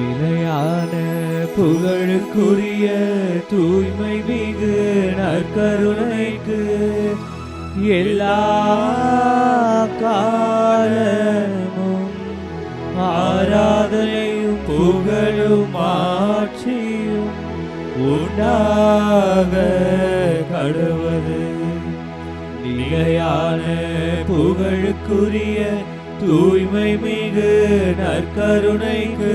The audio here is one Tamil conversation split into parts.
விலையான புகழுக்குரிய தூய்மை மிகு நற்கருணைக்கு எல்லா காலமும் ஆராதனையும் புகழும் ஆட்சியும் உண்டாக கடவுது நிலையான புகழுக்குரிய தூய்மை மிகு நற்கருணைக்கு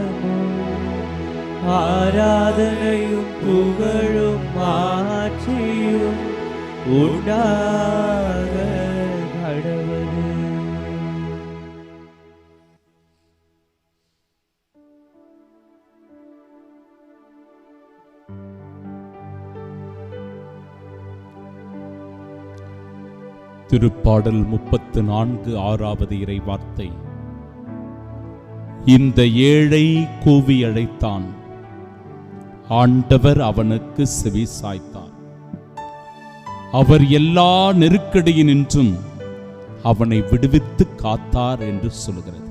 ஆராதனையும் புகழும் மாற்றியும் உண்டாக கடவுது திருப்பாடல் முப்பத்து நான்கு ஆறாவது இறை வார்த்தை இந்த ஏழை கூவி அழைத்தான். ஆண்டவர் அவனுக்கு செவி சாய்த்தார். அவர் எல்லா நெருக்கடியினின்றும் அவனை விடுவித்து காத்தார் என்று சொல்கிறது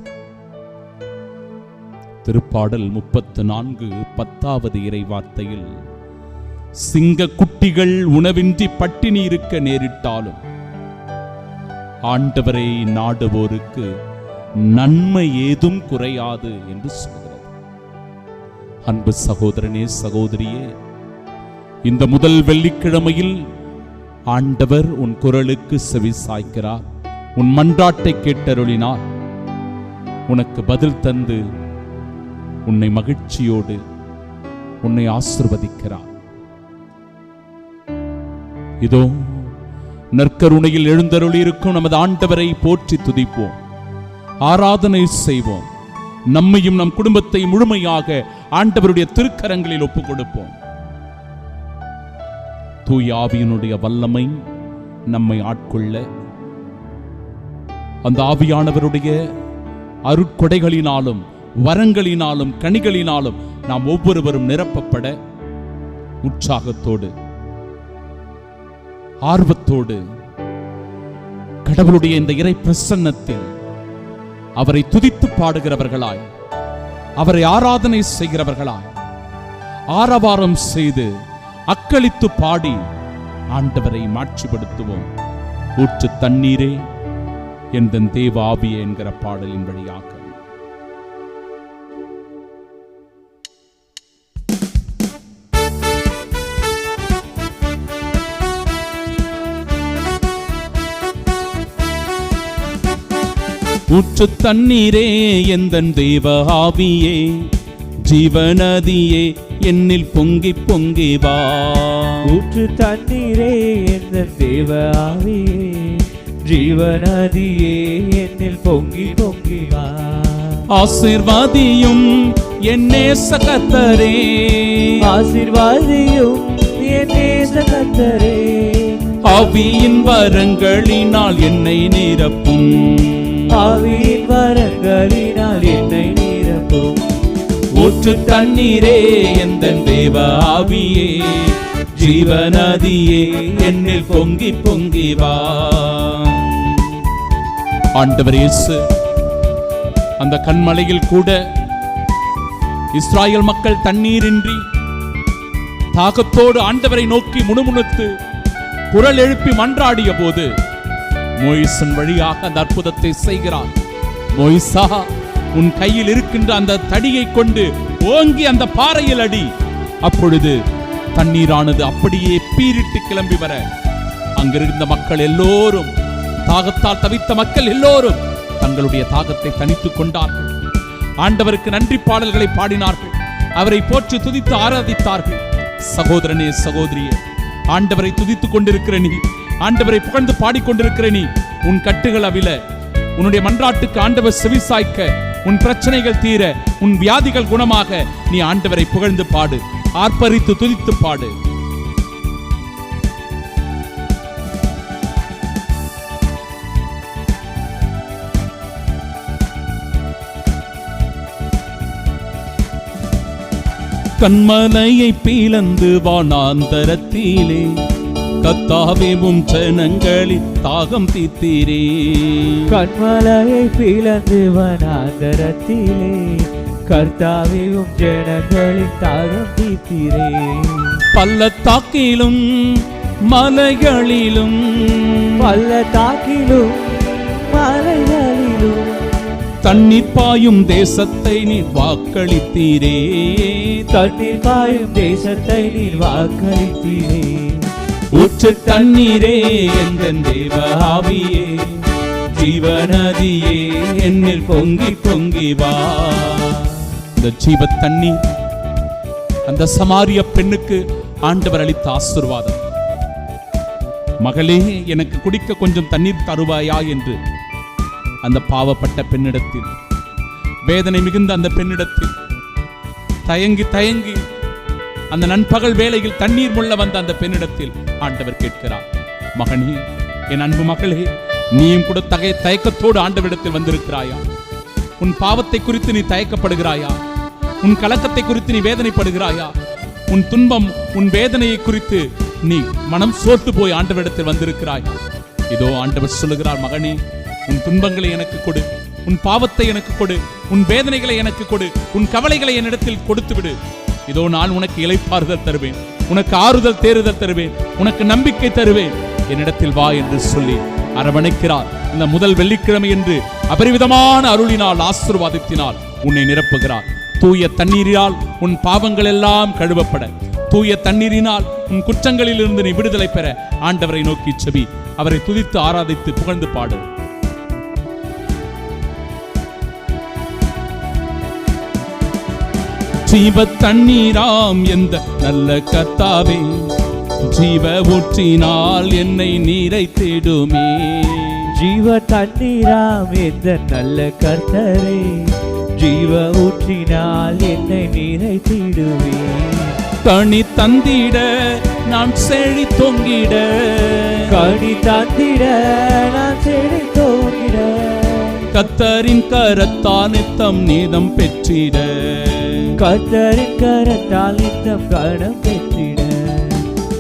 திருப்பாடல் முப்பத்து நான்கு பத்தாவது இறை வார்த்தையில் சிங்க குட்டிகள் உணவின்றி பட்டினி இருக்க நேரிட்டாலும் ஆண்டவரை நாடுவோருக்கு நன்மை ஏதும் குறையாது என்று சொல்கிறது அன்பு சகோதரனே சகோதரியே இந்த முதல் வெள்ளிக்கிழமையில் ஆண்டவர் உன் குரலுக்கு செவி சாய்க்கிறார். உன் மன்றாட்டை கேட்டருளினார். உனக்கு பதில் தந்து உன்னை மகிழ்ச்சியோடு உன்னை ஆசிர்வதிக்கிறார். இதோ நற்கருணையில் எழுந்தருளி இருக்கும் நமது ஆண்டவரை போற்றி துதிப்போம். ஆராதனை செய்வோம். நம்மையும் நம் குடும்பத்தை முழுமையாக ஆண்டவருடைய திருக்கரங்களில் ஒப்புக் கொடுப்போம் தூய் ஆவியினுடைய வல்லமை நம்மை ஆட்கொள்ள அந்த ஆவியானவருடைய அருட்கொடைகளினாலும் வரங்களினாலும் கனிகளினாலும் நாம் ஒவ்வொருவரும் நிரப்பப்பட உற்சாகத்தோடு ஆர்வத்தோடு கடவுளுடைய இந்த இறை பிரசன்னத்தில் அவரை துதித்து பாடுகிறவர்களாய் அவரை ஆராதனை செய்கிறவர்களாய். ஆரவாரம் செய்து அக்களித்து பாடி ஆண்டவரை மாட்சிப்படுத்துவோம். ஊற்று தண்ணீரே எந்தன் தேவ என்கிற பாடலின் வழியாக. ஊற்று தண்ணீரே எந்தன் தேவ ஆவியே? ஜீவநதியே என்னில் பொங்கி பொங்கி வா. ஊற்று தண்ணீரே என்ற தேவ ஆவியே? ஜீவநதியே என்னில் பொங்கி பொங்கி வா. ஆசிர்வாதியும் என்னே சகத்தரே ஆசிர்வாதியும் என் நேச கர்த்தரே ஆவியின் வரங்களினால் என்னை நிரப்பும். ஆவியின் வரங்களினால் என்னை நிரப்பும். ஊற்று தண்ணீரே எந்த தேவ ஆவியே. ஜீவநதியே என்னில் பொங்கி பொங்கி வா. ஆண்டவர் இயேசு அந்த கண்மலையில் கூட இஸ்ராயல் மக்கள் தண்ணீரின்றி தாகத்தோடு ஆண்டவரை நோக்கி முணுமுணுத்து குரல் எழுப்பி மன்றாடிய போது மோயிசன் வழியாக அந்த அற்புதத்தை செய்கிறான். மோயிசா உன் கையில் இருக்கின்ற அந்த தடியை கொண்டு ஓங்கி அந்த பாறையில் அடி. அப்பொழுது தண்ணீரானது அப்படியே பீரிட்டு கிளம்பி வர. அங்கிருந்த மக்கள் எல்லோரும் தாகத்தால் தவித்த மக்கள் எல்லோரும் தங்களுடைய தாகத்தை தனித்துக் கொண்டார்கள். ஆண்டவருக்கு நன்றி பாடல்களை பாடினார்கள். அவரை போற்றி துதித்து ஆராதித்தார்கள். சகோதரனே சகோதரியே ஆண்டவரை துதித்துக் கொண்டிருக்கிற நீ ஆண்டவரை புகழ்ந்து பாடிக்கொண்டிருக்கிற நீ உன் கட்டுகள் அவில உன்னுடைய மன்றாட்டுக்கு ஆண்டவர் செவிசாய்க்க. உன் பிரச்சனைகள் தீர உன் வியாதிகள் குணமாக. நீ ஆண்டவரை புகழ்ந்து பாடு. ஆர்ப்பரித்து துதித்து பாடு. கண்மலையை பீலந்து வானாந்தரத்திலே கத்தாவேவும் ஜனங்களின் தாகம் தீத்தீரே. கண்மலையை பிளந்து வனாந்தரத்திலே கர்த்தாவியும் ஜனங்களின் தாகம் தீத்திரே. பள்ளத்தாக்கிலும் மலைகளிலும் பள்ளத்தாக்கிலும் மலைகளிலும். தண்ணீர் பாயும் தேசத்தை நீர் வாக்களித்தீரே. தண்ணீர் பாயும் தேசத்தை நீர் வாக்களித்தீரே. ஊற்று தண்ணீரே எந்த தேவாவியே ஜீவநதியே என்னில் பொங்கி பொங்கி வா. இந்த ஜீவ தண்ணீர் அந்த சமாரிய பெண்ணுக்கு ஆண்டவர் அளித்த ஆசீர்வாதம். மகளே எனக்கு குடிக்க கொஞ்சம் தண்ணீர் தருவாயா என்று அந்த பாவப்பட்ட பெண்ணிடத்தில் வேதனை மிகுந்த அந்த பெண்ணிடத்தில் தயங்கி தயங்கி அந்த நண்பகல் வேளையில் தண்ணீர் முள்ள வந்த அந்த பெண்ணிடத்தில் ஆண்டவர் கேட்கிறார் மகனே என் அன்பு மகளே நீயும் கூட தகை தயக்கத்தோடு ஆண்டவரிடத்தில் வந்திருக்கிறாயா? உன் பாவத்தை குறித்து நீ தயக்கப்படுகிறாயா? உன் கலக்கத்தை குறித்து நீ வேதனைப்படுகிறாயா? உன் துன்பம் உன் வேதனையை குறித்து நீ மனம் சோர்த்து போய் ஆண்டவரிடத்தில் வந்திருக்கிறாய். இதோ ஆண்டவர் சொல்லுகிறார் மகனே உன் துன்பங்களை எனக்கு கொடு உன் பாவத்தை எனக்கு கொடு உன் வேதனைகளை எனக்கு கொடு உன் கவலைகளை என்னிடத்தில் கொடுத்து விடு இதோ நான் உனக்கு இலைப்பாறுதல் தருவேன். உனக்கு ஆறுதல் தேறுதல் தருவேன். உனக்கு நம்பிக்கை தருவேன். என்னிடத்தில் வா என்று சொல்லி அரவணைக்கிறார். இந்த முதல் வெள்ளிக்கிழமை என்று அபரிவிதமான அருளினால் ஆசிர்வாதத்தினால் உன்னை நிரப்புகிறார். தூய தண்ணீரினால் உன் பாவங்கள் எல்லாம் கழுவப்பட. தூய தண்ணீரினால் உன் குற்றங்களிலிருந்து நீ விடுதலை பெற ஆண்டவரை நோக்கி செவி. அவரை துதித்து ஆராதித்து புகழ்ந்து பாடு. ஜீவ தண்ணீராம் எந்த நல்ல கத்தாவே ஜீவ ஊற்றினால் என்னை நீரை தேடுமே. ஜீவ தண்ணீராம் எந்த நல்ல கர்த்தரே. ஜீவ ஊற்றினால் என்னை நீரை தீடுவே கனி தந்திட நான் செழி தொங்கிட கனி தந்திட நான் தோங்கிட கத்தரின் கரத்தான் நித்தம் நீதம் பெற்றிட. கர்த்தரின் கரத்தால் நித்தம் கணம் பெற்றிட.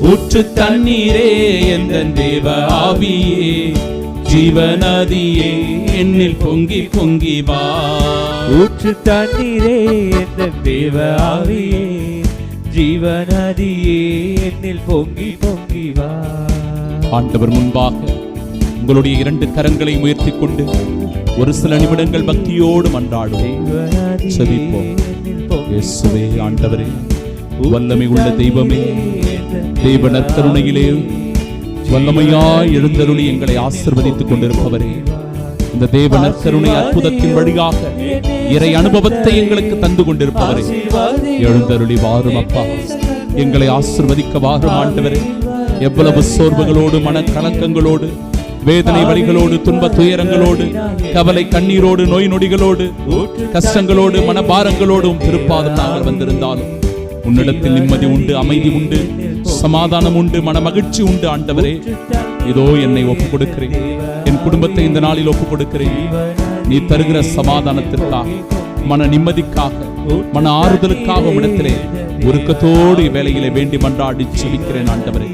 ஊற்று தண்ணீரே எந்த தேவ ஆவியே. ஜீவநதியே என்னில் பொங்கி பொங்கி வா. ஊற்று தண்ணீரே எந்த தேவ ஆவியே. ஜீவநதியே என்னில் பொங்கி பொங்கி வா. ஆண்டவர் முன்பாக உங்களுடைய இரண்டு கரங்களை உயர்த்தி கொண்டு ஒரு சில நிமிடங்கள் பக்தியோடு மன்றாடுவோம் செபிப்போம். இயேசுவே ஆண்டவரே வல்லமை உள்ள தெய்வமே தெய்வ நற்கருணையிலே வல்லமையாய் எழுந்தருளி எங்களை ஆசிர்வதித்துக் கொண்டிருப்பவரே. இந்த தேவ நற்கருணை அற்புதத்தின் வழியாக இறை அனுபவத்தை எங்களுக்கு தந்து கொண்டிருப்பவரே. எழுந்தருளி வாரும் அப்பா. எங்களை ஆசிர்வதிக்க வாரும் ஆண்டவரே. எவ்வளவு சோர்வுகளோடு மனக்கலக்கங்களோடு வேதனை வழிகளோடு துன்ப துயரங்களோடு கவலை கண்ணீரோடு நோய் நொடிகளோடு கஷ்டங்களோடு மனபாரங்களோடும் திருப்பாதம் நாங்கள் வந்திருந்தாலும். உன்னிடத்தில் நிம்மதி உண்டு அமைதி உண்டு சமாதானம் உண்டு மன மகிழ்ச்சி உண்டு ஆண்டவரே. இதோ என்னை ஒப்புக் கொடுக்கிறேன் என் குடும்பத்தை இந்த நாளில் ஒப்புக் கொடுக்கிறேன் நீ தருகிற சமாதானத்திற்காக மன நிம்மதிக்காக மன ஆறுதலுக்காக இடத்திலே உருக்கத்தோடு இவ்வேளையிலே வேண்டி மன்றாடி செபிக்கிறேன் ஆண்டவரே.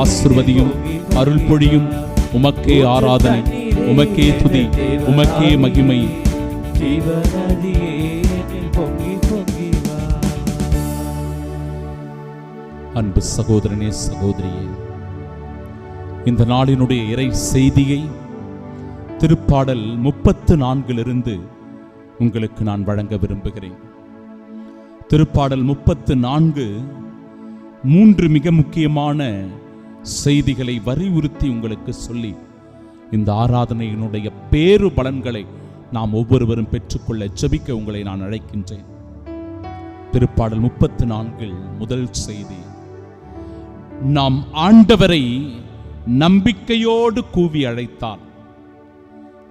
ஆசிர்வதியும் அருள் பொழியும் உமக்கே ஆராதனை உமக்கே துதி உமக்கே மகிமை. அன்பு சகோதரனே சகோதரியே இந்த நாளினுடைய இறை செய்தியை திருப்பாடல் முப்பத்து நான்கிலிருந்து உங்களுக்கு நான் வழங்க விரும்புகிறேன். திருப்பாடல் முப்பத்து நான்கு மூன்று மிக முக்கியமான செய்திகளை வலியுறுத்தி உங்களுக்கு சொல்லி இந்த ஆராதனையினுடைய பேரு பலன்களை நாம் ஒவ்வொருவரும் பெற்றுக்கொள்ள ஜெபிக்க உங்களை நான் அழைக்கின்றேன். திருப்பாடல் முப்பத்து நான்கில் முதல் செய்தி. நாம் ஆண்டவரை நம்பிக்கையோடு கூவி அழைத்தால்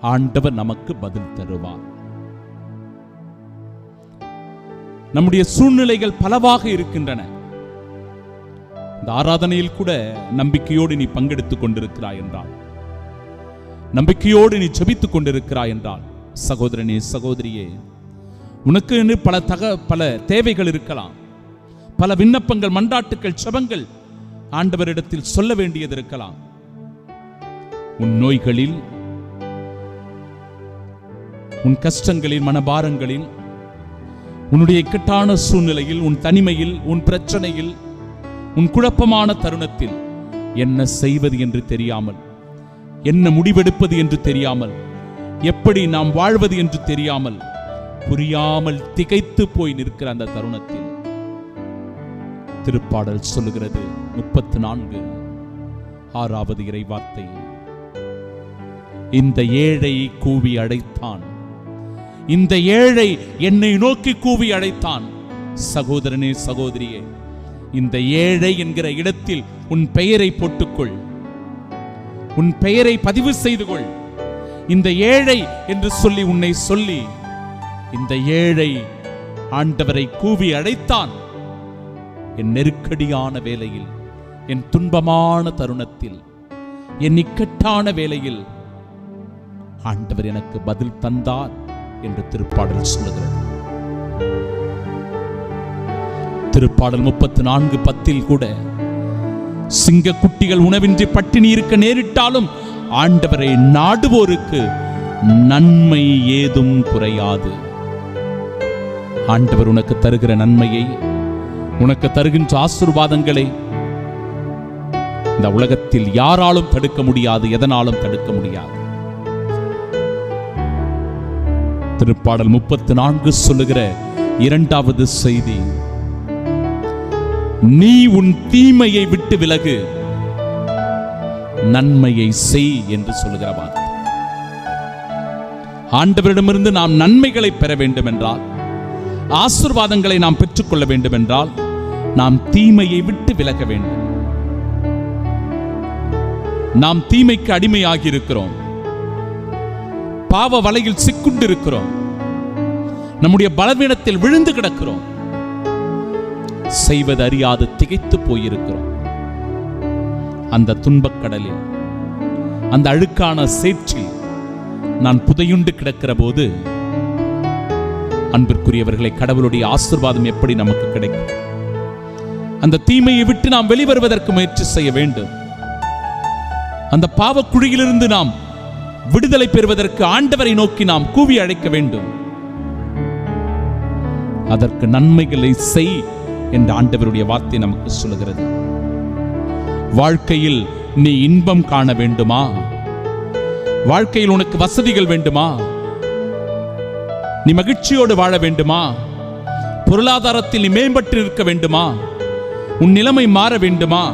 ஆண்டவர் நமக்கு பதில் தருவார். நம்முடைய சூழ்நிலைகள் பலவாக இருக்கின்றன. இந்த ஆராதனையில் கூட நம்பிக்கையோடு நீ பங்கெடுத்துக் கொண்டிருக்கிறாய் என்றால் நம்பிக்கையோடு நீ ஜெபித்துக் கொண்டிருக்கிறாய் என்றால் சகோதரனே சகோதரியே உனக்கு என்று பல தக பல தேவைகள் இருக்கலாம். பல விண்ணப்பங்கள் மண்டாட்டுகள் செபங்கள் ஆண்டவரிடத்தில் சொல்ல வேண்டியது இருக்கலாம். உன் நோய்களில் உன் கஷ்டங்களில் மனபாரங்களில் உன்னுடைய இக்கட்டான சூழ்நிலையில் உன் தனிமையில் உன் பிரச்சனையில் உன் குழப்பமான தருணத்தில் என்ன செய்வது என்று தெரியாமல் என்ன முடிவெடுப்பது என்று தெரியாமல் எப்படி நாம் வாழ்வது என்று தெரியாமல் புரியாமல் திகைத்து போய் நிற்கிற அந்த தருணத்தில். திருப்பாடல் சொல்லுகிறது முப்பத்து நான்கு ஆறாவது இறை வார்த்தை இந்த ஏழை கூவி அழைத்தான் இந்த ஏழை என்னை நோக்கி கூவி அழைத்தான் சகோதரனே சகோதரியே இந்த ஏழை என்கிற இடத்தில் உன் பெயரை போட்டுக்கொள். உன் பெயரை பதிவு செய்து கொள். இந்த ஏழை என்று சொல்லி உன்னை சொல்லி இந்த ஏழை ஆண்டவரை கூவி அழைத்தான். என் நெருக்கடியான வேலையில் என் துன்பமான தருணத்தில் என் இக்கட்டான வேலையில் ஆண்டவர் எனக்கு பதில் தந்தார் என்று திருப்பாடல் சொல்லுகிறது. திருப்பாடல் முப்பத்தி நான்கு பத்தில் கூட சிங்க குட்டிகள் உணவின்றி பட்டினி இருக்க நேரிட்டாலும் ஆண்டவரை நாடுவோருக்கு நன்மை ஏதும் குறையாது. ஆண்டவர் உனக்கு தருகிற நன்மையை உனக்கு தருகின்ற ஆசீர்வாதங்களை இந்த உலகத்தில் யாராலும் தடுக்க முடியாது எதனாலும் தடுக்க முடியாது. திருப்பாடல் முப்பத்து நான்கு சொல்லுகிற இரண்டாவது செய்தி நீ உன் தீமையை விட்டு விலகு. நன்மையை செய் என்று சொல்லுகிற வார்த்தை. ஆண்டவரிடமிருந்து நாம் நன்மைகளை பெற வேண்டும் என்றால் ஆசிர்வாதங்களை நாம் பெற்றுக்கொள்ள வேண்டும் என்றால் நாம் தீமையை விட்டு விலக வேண்டும். நாம் தீமைக்கு அடிமையாகி இருக்கிறோம். பாவ வலையில் சிக்குண்டு இருக்கிறோம் நம்முடைய பலவீனத்தில் விழுந்து கிடக்கிறோம். செய்வது அறியாது திகைத்து போயிருக்கிறோம். அந்த துன்பக்கடலில் அந்த அழுக்கான சேற்றில் நான் புதையுண்டு கிடக்கிற போது அன்பிற்குரியவர்களை கடவுளுடைய ஆசிர்வாதம் எப்படி நமக்கு கிடைக்கும்? அந்த தீமையை விட்டு நாம் வெளிவருவதற்கு முயற்சி செய்ய வேண்டும். அந்த பாவக்குழியிலிருந்து நாம் விடுதலை பெறுவதற்கு ஆண்டவரை நோக்கி நாம் கூவி அழைக்க வேண்டும். அதற்கு நன்மைகளை செய் என்ற ஆண்டவருடைய வார்த்தை நமக்கு சொல்லுகிறது. வாழ்க்கையில் நீ இன்பம் காண வேண்டுமா? வாழ்க்கையில் உனக்கு வசதிகள் வேண்டுமா? நீ மகிழ்ச்சியோடு வாழ வேண்டுமா? பொருளாதாரத்தில் நீ மேம்பட்டு இருக்க வேண்டுமா? உன் நிலைமை மாற வேண்டுமா?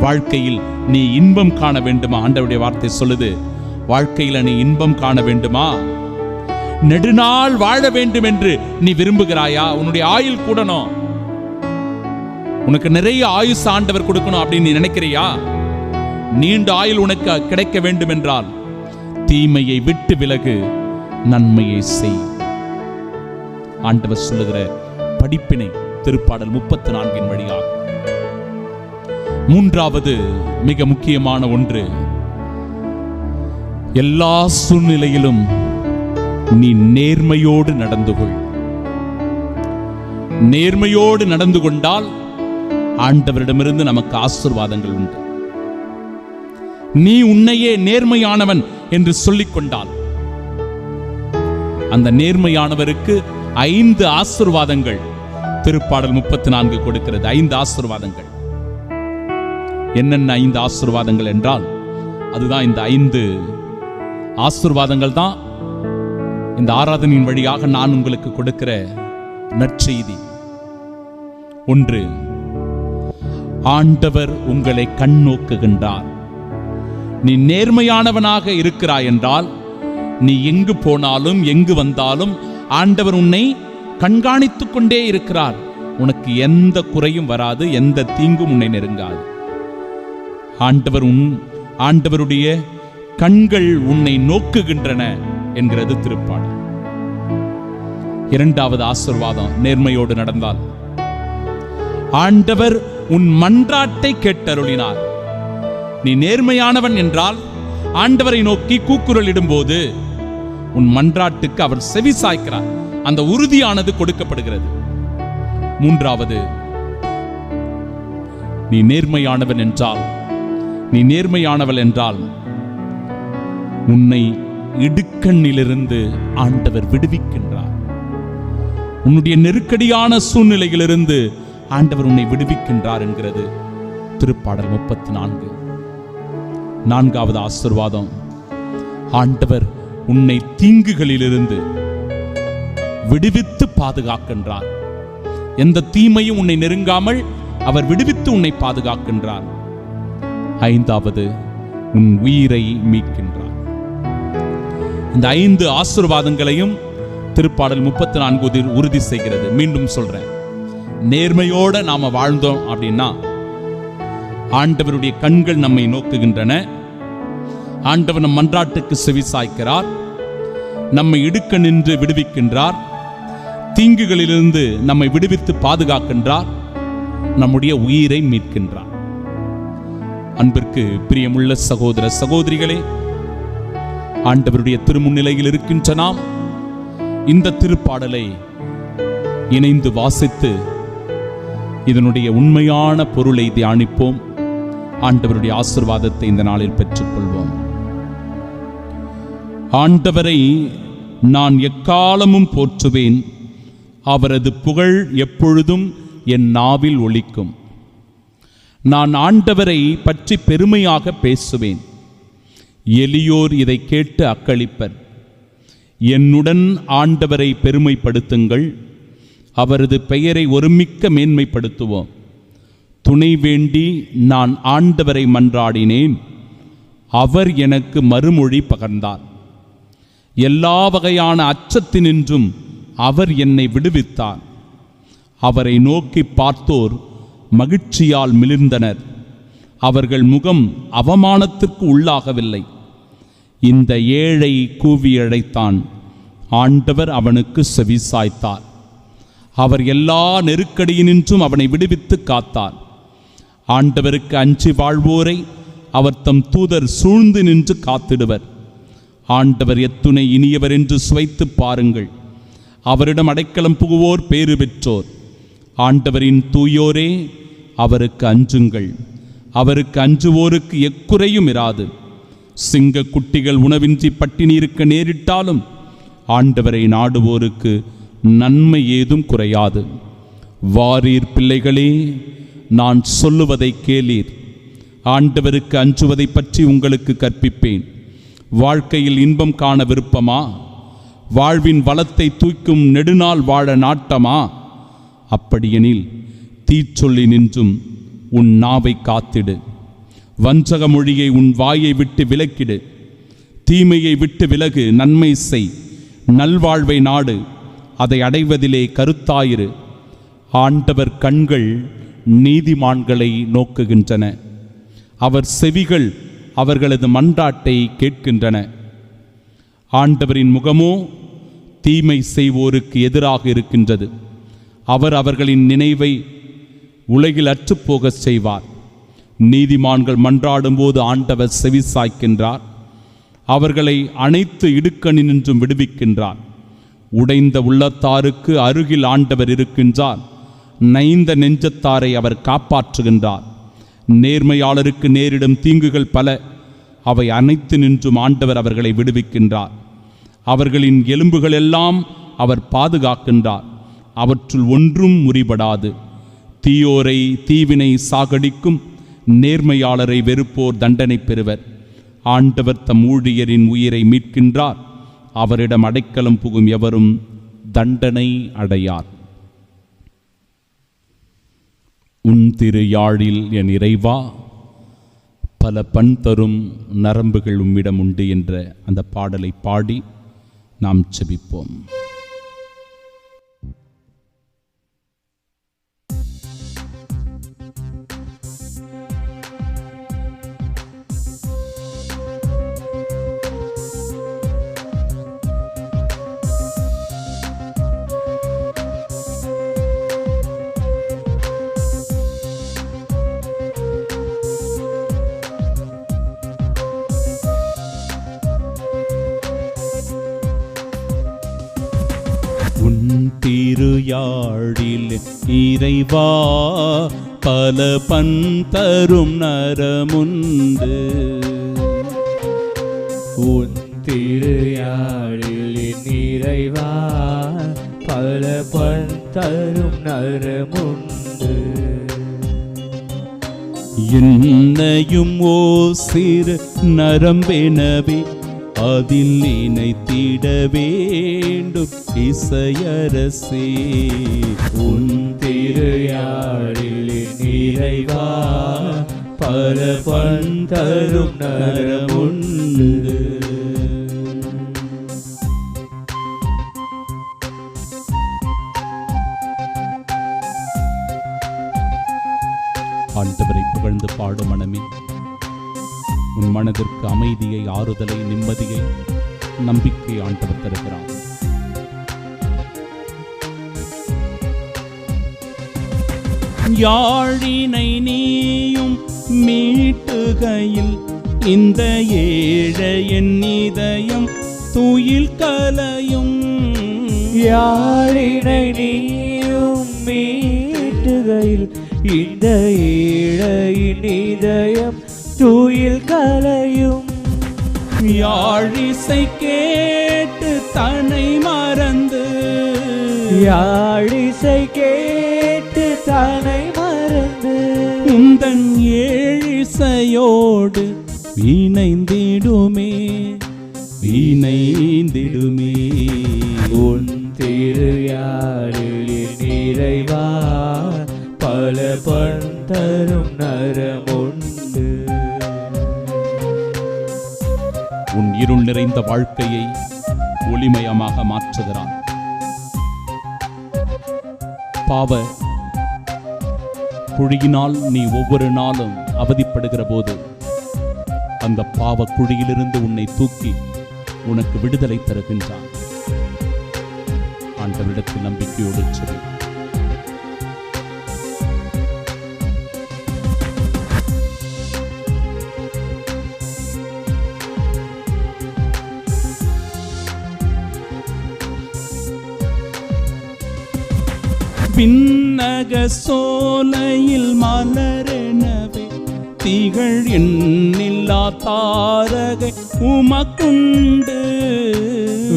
வாழ்க்கையில் நீ இன்பம் காண வேண்டுமா? ஆண்டவருடைய வார்த்தை சொல்லுது வாழ்க்கையில் நீ இன்பம் காண வேண்டுமா? நெடுநாள் வாழ வேண்டும் என்று நீ விரும்புகிறாயா? உன்னுடைய ஆயுள் கூடணும் உனக்கு நிறைய ஆயுசு ஆண்டவர் கொடுக்கணும் அப்படின்னு நீ நினைக்கிறியா? நீண்ட ஆயுள் உனக்கு கிடைக்க வேண்டும் என்றால் தீமையை விட்டு விலகு நன்மையை செய். ஆண்டவர் சொல்லுகிற படிப்பினை திருப்பாடல் முப்பத்தி நான்கின் வழியாக மூன்றாவது மிக முக்கியமான ஒன்று எல்லா சூழ்நிலையிலும் நீ நேர்மையோடு நடந்து கொள். நேர்மையோடு நடந்து கொண்டால் ஆண்டவரிடமிருந்து நமக்கு ஆசிர்வாதங்கள் உண்டு. நீ உன்னையே நேர்மையானவன் என்று சொல்லிக் கொண்டால் அந்த நேர்மையானவருக்கு ஐந்து ஆசிர்வாதங்கள் திருப்பாடல் முப்பத்தி நான்கு கொடுக்கிறது. ஐந்து ஆசிர்வாதங்கள். என்னென்ன ஐந்து ஆசிர்வாதங்கள் என்றால் அதுதான் இந்த ஐந்து ஆசிர்வாதங்கள் தான். இந்த ஆராதனையின் வழியாக நான் உங்களுக்கு கொடுக்கிற நற்செய்தி. ஒன்று ஆண்டவர் உங்களை கண்ணோக்குகின்றார் நீ நேர்மையானவனாக இருக்கிறாய் என்றால் நீ எங்கு போனாலும் எங்கு வந்தாலும் ஆண்டவர் உன்னை கண்காணித்துக் கொண்டே இருக்கிறார். உனக்கு எந்த குறையும் வராது எந்த தீங்கும் உன்னை நெருங்காது. ஆண்டவர் உன் ஆண்டவருடைய கண்கள் உன்னை நோக்குகின்றன என்கிறது திருப்பாடல் இரண்டாவது ஆசிர்வாதம் நேர்மையோடு நடந்தால். ஆண்டவர் உன் மன்றாட்டை கேட்டருளினார். நீ நேர்மையானவன் என்றால் ஆண்டவரை நோக்கி கூக்குரலிடும்போது உன் மன்றாட்டுக்கு அவர் செவி சாய்க்கிறார். அந்த உறுதியானது கொடுக்கப்படுகிறது. மூன்றாவது நீ நேர்மையானவன் என்றால் நீ நேர்மையானவள் என்றால் உன்னை இடுக்கண்ணிலிருந்து ஆண்டவர் விடுவிக்கின்றார். உன்னுடைய நெருக்கடியான சூழ்நிலையிலிருந்து ஆண்டவர் உன்னை விடுவிக்கின்றார் என்கிறது. திருப்பாடல் முப்பத்தி நான்கு நான்காவது ஆசிர்வாதம். ஆண்டவர் உன்னை தீங்குகளிலிருந்து விடுவித்து பாதுகாக்கின்றார். எந்த தீமையும் உன்னை நெருங்காமல் அவர் விடுவித்து உன்னை பாதுகாக்கின்றார். ஐந்தாவது உன் உயிரை மீட்கின்றார். இந்த ஐந்து ஆசிர்வாதங்களையும் திருப்பாடல் முப்பத்தி நான்கு உறுதி செய்கிறது. மீண்டும் சொல்றேன். நேர்மையோட நாம வாழ்ந்தோம் அப்படின்னா ஆண்டவருடைய கண்கள் நம்மை நோக்குகின்றன. ஆண்டவர் நம் மன்றாட்டுக்கு செவிசாய்க்கிறார் நம்மை இடுக்க நின்று விடுவிக்கின்றார். தீங்குகளிலிருந்து நம்மை விடுவித்து பாதுகாக்கின்றார். நம்முடைய உயிரை மீட்கின்றார். அன்பிற்கு பிரியமுள்ள சகோதர சகோதரிகளே ஆண்டவருடைய திருமுன்னிலையில் இருக்கின்ற நாம் இந்த திருப்பாடலை இணைந்து வாசித்து இதனுடைய உண்மையான பொருளை தியானிப்போம். ஆண்டவருடைய ஆசிர்வாதத்தை இந்த நாளில் பெற்றுக்கொள்வோம். ஆண்டவரை நான் எக்காலமும் போற்றுவேன். அவரது புகழ் எப்பொழுதும் என் நாவில் ஒழிக்கும் நான் ஆண்டவரை பற்றி பெருமையாக பேசுவேன். எளியோர் இதை கேட்டு அக்களிப்பர். என்னுடன் ஆண்டவரை பெருமைப்படுத்துங்கள். அவரது பெயரை ஒருமிக்க மேன்மைப்படுத்துவோம். துணை வேண்டி நான் ஆண்டவரை மன்றாடினேன். அவர் எனக்கு மறுமொழி பகர்ந்தார். எல்லா வகையான அச்சத்தினின்றும் அவர் என்னை விடுவித்தார். அவரை நோக்கி பார்த்தோர் மகிழ்ச்சியால் மிளிர்ந்தனர். அவர்கள் முகம் அவமானத்திற்கு உள்ளாகவில்லை. இந்த ஏழை கூவியழைத்தான் ஆண்டவர் அவனுக்கு செவிசாய்த்தார் அவர் எல்லா நெருக்கடியினின்றும் அவனை விடுவித்து காத்தார். ஆண்டவருக்கு அஞ்சி வாழ்வோரை அவர் தம் தூதர் சூழ்ந்து நின்று காத்திடுவர். ஆண்டவர் எத்துணை இனியவர் என்று சுவைத்து பாருங்கள். அவரிடம் அடைக்கலம் புகுவோர் பேறு பெற்றோர். ஆண்டவரின் தூயோரே அவருக்கு அஞ்சுங்கள். அவருக்கு அஞ்சுவோருக்கு எக்குறையும் இராது. சிங்க குட்டிகள் உணவின்றி பட்டினி இருக்க நேரிட்டாலும் ஆண்டவரை நாடுவோருக்கு நன்மை ஏதும் குறையாது. வாரீர் பிள்ளைகளே நான் சொல்லுவதை கேளீர். ஆண்டவருக்கு அஞ்சுவதை பற்றி உங்களுக்கு கற்பிப்பேன். வாழ்க்கையில் இன்பம் காண விருப்பமா? வாழ்வின் வளத்தை தூக்கும் நெடுநாள் வாழ நாட்டமா? அப்படியெனில் தீச்சொல்லி நின்றும் உன் நாவை காத்திடு. வஞ்சக மொழியை உன் வாயை விட்டு விலக்கிடு. தீமையை விட்டு விலகு நன்மை செய். நல்வாழ்வை நாடு. அதை அடைவதிலே கருத்தாயிரு. ஆண்டவர் கண்கள் நீதிமான்களை நோக்குகின்றன. அவர் செவிகள் அவர்களது மன்றாட்டை கேட்கின்றன. ஆண்டவரின் முகமோ தீமை செய்வோருக்கு எதிராக இருக்கின்றது. அவர் அவர்களின் நினைவை உலகில் அற்றுப்போகச் செய்வார். நீதிமான்கள் மன்றாடும்போது ஆண்டவர் செவி சாய்க்கின்றார். அவர்களை அனைத்து இடுக்கணினின்றும் விடுவிக்கின்றார். உடைந்த உள்ளத்தாருக்கு அருகில் ஆண்டவர் இருக்கின்றார். நைந்த நெஞ்சத்தாரை அவர் காப்பாற்றுகின்றார். நேர்மையாளருக்கு நேரிடும் தீங்குகள் பல. அவை அனைத்து நின்றும் ஆண்டவர் அவர்களை விடுவிக்கின்றார். அவர்களின் எலும்புகள் எல்லாம் அவர் பாதுகாக்கின்றார். அவற்றுள் ஒன்றும் முறிபடாது. தீயோரை தீவினை சாகடிக்கும் நேர்மையாளரை வெறுப்போர் தண்டனை பெறுவர். ஆண்டவர் தம் ஊழியரின் உயிரை மீட்கின்றார். அவரிடம் அடைக்கலம் புகும் எவரும் தண்டனை அடையார். உன் திரு யாழில் என் இறைவா பல பண் தரும் நரம்புகள் உம்மிடம் உண்டு என்ற அந்த பாடலை பாடி நாம் செபிப்போம். திருயாழில் இறைவா பல பண் தரும் நரமுண்டு. உன் திருயாழில் நிறைவா பல பண் தரும் நரமுண்டு. என்னையும் ஓ சிறு நரம்பெனவே அதில் இணைத்திட வேண்டும் இசையரசே. உன் திருயாழில் நிறைவா பல பந்தரும் நரமுண்டு. ஆண்டவரை புகழ்ந்து பாடும் மனமே. உன் மனதிற்கு அமைதியை ஆறுதலை நிம்மதியை நம்பிக்கை ஆண்டவர் தருகிறார். யாழினை நீயும் மீட்டுகையில் இந்த ஏழையின் இதயம் துயில் கலையும். யாழினை நீயும் மீட்டுகையில் இந்த ஏழையின் இதயம் தூயில் கலையும். யாழிசை கேட்டு தன்னை மறந்து. யாழிசை கேட்டு தன்னை மறந்து. உந்தன் ஏழிசையோடு வீணைந்திடுமே. வீணைந்திடுமே. உன் திருயாழில் நிறைவா பல பண் தரும் நரம் உன் இருள் நிறைந்த வாழ்க்கையை ஒளிமயமாக மாற்றுகிறார் பாவ குழியினால் நீ ஒவ்வொரு நாளும் அவதிப்படுகிற போது அந்த பாவ குழியிலிருந்து உன்னை தூக்கி உனக்கு விடுதலை தருகின்றான். ஆண்டவரிடத்தில் நம்பிக்கையோடு சொல்லி. சோலையில் மலரெனவே திகழ் எண்ணில்லா தாரகை உமக்குண்டு.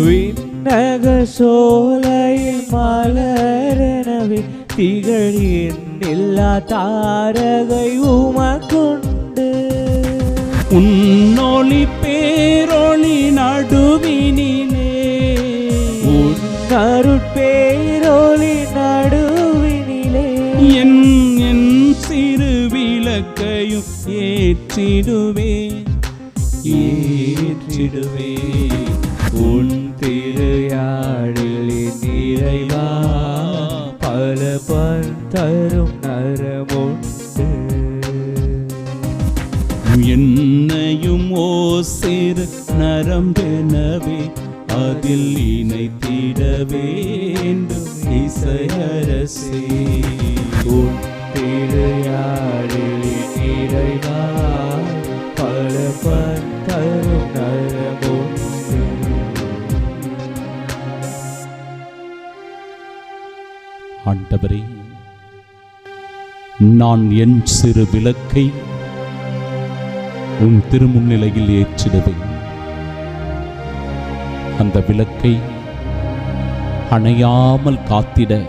விண்ணக சோலையில் மலரெனவே திகழ் எண்ணில்லா தாரகை உமக்குண்டு. உன்னொளி பேரொளி நடுவினிலே. உன்னருட்பேரொளி ஏற்றிடுவே ஏற்றிடுவே. உன் திருயாழில் நிறைவா பல பல் தரும் ஆண்டவரே நான் என் சிறு விளக்கை உன் திருமுன்னிலையில் ஏற்றிடுவேன். அந்த விளக்கை அணையாமல் காத்திட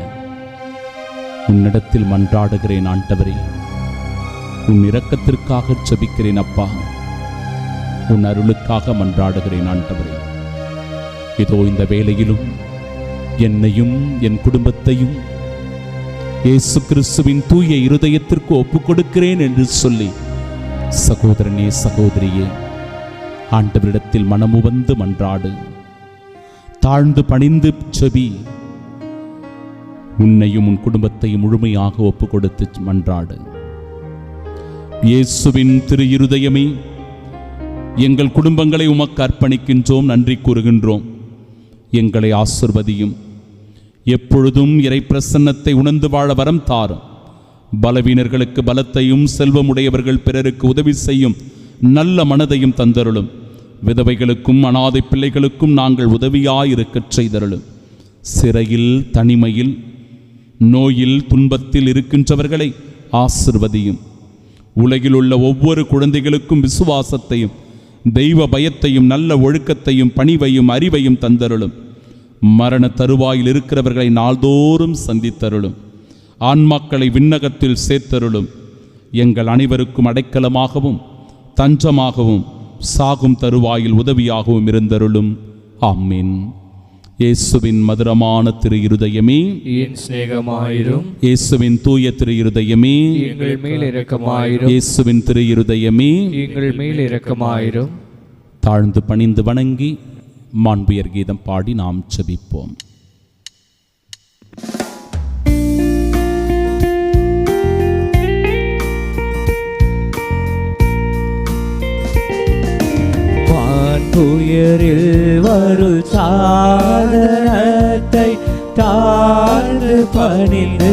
உன்னிடத்தில் மன்றாடுகிறேன் ஆண்டவரே. உன் இரக்கத்திற்காக செபிக்கிறேன் அப்பா. உன் அருளுக்காக மன்றாடுகிறேன் ஆண்டவரே. இதோ இந்த வேளையிலும் என்னையும் என் குடும்பத்தையும் இயேசு கிறிஸ்துவின் தூய இருதயத்திற்கு ஒப்பு கொடுக்கிறேன் என்று சொல்லி சகோதரனே சகோதரியே ஆண்டவரிடத்தில் மனமுவந்து மன்றாடு. தாழ்ந்து பணிந்து செபி உன்னையும் உன் குடும்பத்தையும் முழுமையாக ஒப்பு கொடுத்து மன்றாடு. இயேசுவின் திரு இருதயமே எங்கள் குடும்பங்களை உமக்கு அர்ப்பணிக்கின்றோம் நன்றி கூறுகின்றோம். எங்களை ஆசிர்வதியும். எப்பொழுதும் இறை பிரசன்னத்தை உணர்ந்து வாழ வரம் தாரும். பலவீனர்களுக்கு பலத்தையும் செல்வமுடையவர்கள் பிறருக்கு உதவி செய்யும் நல்ல மனதையும் தந்தருளும். விதவைகளுக்கும் அனாதை பிள்ளைகளுக்கும் நாங்கள் உதவியாயிருக்கச் செய்தருளும். சிறையில் தனிமையில் நோயில் துன்பத்தில் இருக்கின்றவர்களை ஆசிர்வதியும். உலகில் உள்ள ஒவ்வொரு குழந்தைகளுக்கும் விசுவாசத்தையும் தெய்வ பயத்தையும் நல்ல ஒழுக்கத்தையும் பணிவையும் அறிவையும் தந்தருளும். மரண தருவாயில் இருக்கிறவர்களை நாள்தோறும் சந்தித்தருளும். ஆன்மாக்களை விண்ணகத்தில் சேர்த்தருளும். எங்கள் அனைவருக்கும் அடைக்கலமாகவும் தஞ்சமாகவும் சாகும் தருவாயில் உதவியாகவும் இருந்தருளும். ஆமீன். இயேசுவின் மதுரமான திரு இருதயமே என் சிநேகமாயிரும். இயேசுவின் தூய திரு இருதயமே எங்கள் மேல் இரக்கமாயிரும். இயேசுவின் திரு இருதயமே எங்கள் மேல் இரக்கமாயிரும். தாழ்ந்து பணிந்து வணங்கி மாண்புயர் கீதம் பாடி நாம் செபிப்போம். வான்புயரில் வரும் சாதனத்தை தாழ்ந்து பணிந்து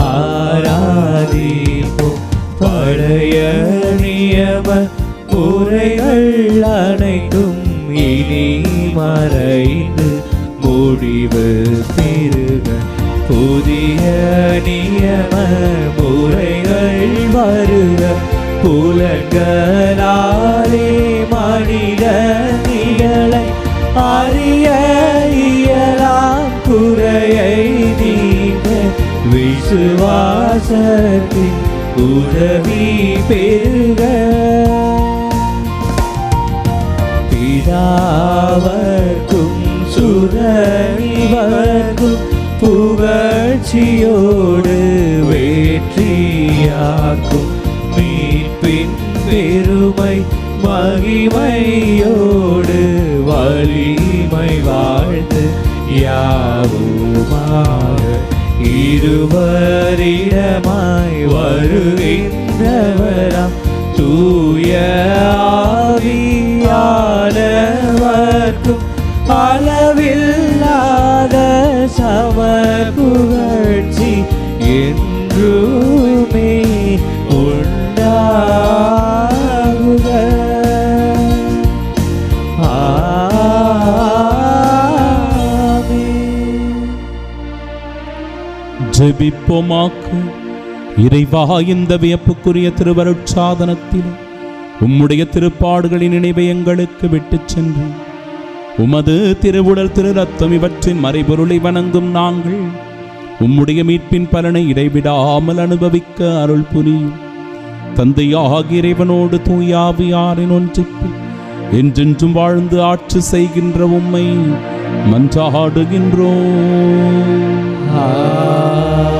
ஆராதிப்போம். பழைய நியம குறைகள் அனைத்தும் இனி மறைந்து முடிவு பெறுக. புதிய நியம முறைகள் வருக. புலங்களாலே மனித நிகழை அறிய இயலாம். குறையை நீங்க விசுவாசத்தின் உதவி பெறுக. யாவர்க்கும் சுரணிவர்க்கும் புகழ்ச்சியோடு வெற்றியாக்கும் மீட்பின் பெருமை மகிமையோடு வலிமை வாழ்ந்து யாவுமாக இருவரிடமாய் வருகின்றவராம் தூய ஆவி யானவர்க்கும் அளவில்லாத சமர்புகழ்ச்சி என்றுமே உண்டாகுக. ஜெபிப்போமாக்கு இறைவா இந்த வியப்புக்குரிய திருவருட்சாதனத்தில். உம்முடைய திருப்பாடுகளின் நினைவை எங்களுக்கு விட்டுச் சென்று உமது திருவுடல் திரு ரத்தம் இவற்றின் மறைபொருளை வணங்கும் நாங்கள் உம்முடைய மீட்பின் பலனை இடைவிடாமல் அனுபவிக்க அருள் புரியும். தந்தையாக இறைவனோடு தூயாவியாரின் ஒன்றிப்பு என்றென்றும் வாழ்ந்து ஆட்சி செய்கின்ற உம்மை மன்றாடுகின்றோம்.